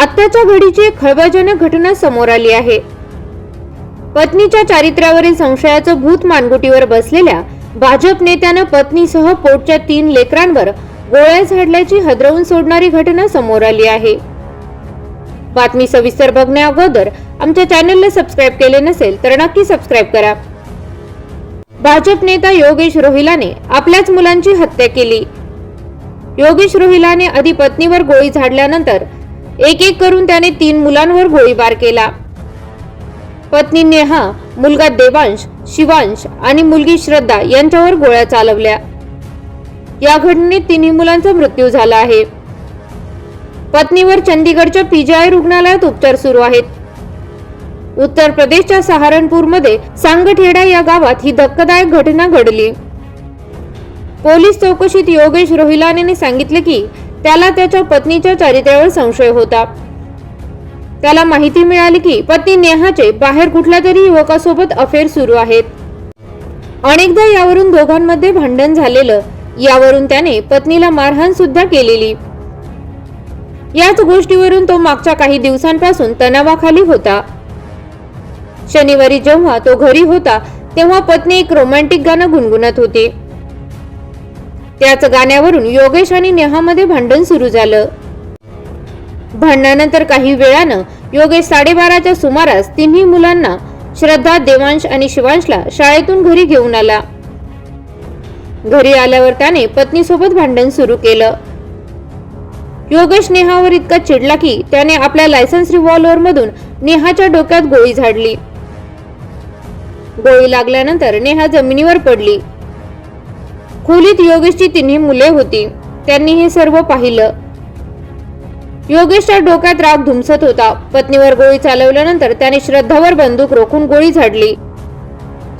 आत्ताच्या घडीची एक खळबळजनक घटना समोर आली आहे. पत्नीच्या चारित्र्यावरील संशयाचं भूत मानगुटीवर बसलेल्या भाजप नेत्यानं पत्नीसह पोटच्या तीन लेकरांवर गोळ्या झाडल्याची हदरवून सोडणारी घटना समोर आली आहे. बातमी सविस्तर बघण्या अगोदर आमच्या चॅनलला सबस्क्राईब केले नसेल तर नक्की सबस्क्राईब करा. भाजप नेता योगेश रोहिलाने आपल्याच मुलांची हत्या केली. योगेश रोहिलाने आधी पत्नीवर गोळी झाडल्यानंतर एक एक करून त्याने तीन मुलांवर गोळीबार केला. पत्नी नेहा मुलगा देवांश शिवांश आणि मुलगी श्रद्धा यांच्यावर गोळ्या चालवल्या. या घटनेत तिन्ही मुलांचा मृत्यू झाला आहे. पत्नीवर चंदीगडच्या पीजीआय रुग्णालयात उपचार सुरू आहेत. उत्तर प्रदेशच्या सहारनपूरमध्ये सांगठेडा या गावात ही धक्कादायक घटना घडली. पोलीस चौकशीत योगेश रोहिलाने सांगितले की त्याला त्याच्या पत्नीच्या चारित्र्यावर संशय होता. त्याला माहिती मिळाली की पत्नी नेहाचे बाहेर कुठल्या तरी युवकासोबत अफेअर सुरू आहेत. अनेकदा यावरून दोघांमध्ये भांडण झालेलं यावरून त्याने पत्नीला मारहाण सुद्धा केलेली. याच गोष्टीवरून तो मागच्या काही दिवसांपासून तणावाखाली होता. शनिवारी जेव्हा तो घरी होता तेव्हा पत्नी एक रोमॅन्टिक गाणं गुणगुणत होती. त्याच गाण्यावरून योगेश आणि नेहामध्ये भांडण सुरू झालं. भांडणानंतर काही वेळानं योगेश साडेबाराच्या सुमारास तिन्ही मुलांना श्रद्धा देवांश आणि शिवांशला शाळेतून घरी घेऊन आला. घरी आल्यावर त्याने पत्नीसोबत भांडण सुरू केलं. योगेश नेहावर इतका चिडला की त्याने आपल्या लायसन्स रिव्हॉल्व्हर मधून नेहाच्या डोक्यात गोळी झाडली. गोळी लागल्यानंतर नेहा जमिनीवर पडली. खोलीत योगेशची तिन्ही मुले होती. त्यांनी हे सर्व पाहिलं. योगेशच्या डोक्यात राग धुमसत होता. पत्नीवर गोळी चालवल्यानंतर त्याने श्रद्धावर बंदूक रोखून गोळी झाडली.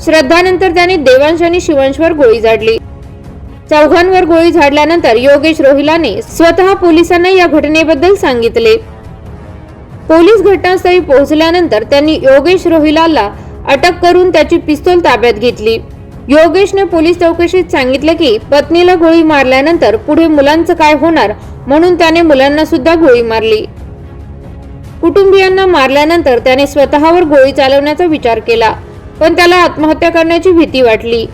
श्रद्धानंतर त्याने देवांश आणि शिवांशवर गोळी झाडली. चौघांवर गोळी झाडल्यानंतर योगेश रोहिलाने स्वतः पोलिसांना या घटनेबद्दल सांगितले. पोलीस घटनास्थळी पोहोचल्यानंतर त्यांनी योगेश रोहिलाला अटक करून त्याची पिस्तूल ताब्यात घेतली. योगेशने पोलीस चौकशीत सांगितलं की पत्नीला गोळी मारल्यानंतर पुढे मुलांचं काय होणार म्हणून त्याने मुलांना सुद्धा गोळी मारली. कुटुंबियांना मारल्यानंतर त्याने स्वतःवर गोळी चालवण्याचा विचार केला पण त्याला आत्महत्या करण्याची भीती वाटली.